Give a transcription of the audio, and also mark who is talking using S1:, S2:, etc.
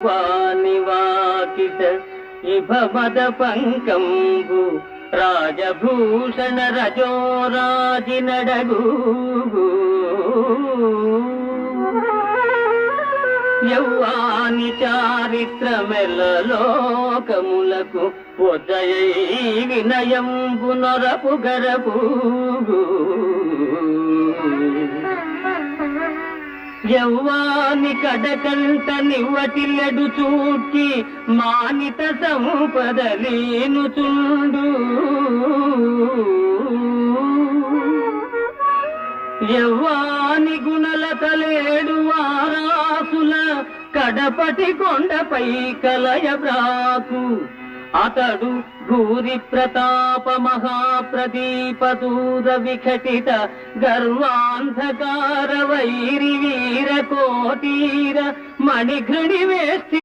S1: వానివాకిట ఇభమద పంకంబు రాజభూషణ రజోరాజి నడగు యౌవాని చారిత్రమెల్లలోకములకు పొదయై వినయంబు నొరపు గరపూ యవ్వాని కడకంట నివ్వటిల్లడు చూచి మానిత సంపదలీను చుండు. యవ్వాని గుణలతలేడు వారాసుల కడపటి కొండపై కలయబ్రాకు అతడు భూరి ప్రతాప మహాప్రదీపదూర విఘటిత గర్వాంధకార వైరి వీర కోటీర మణిఘృణి వేస్తి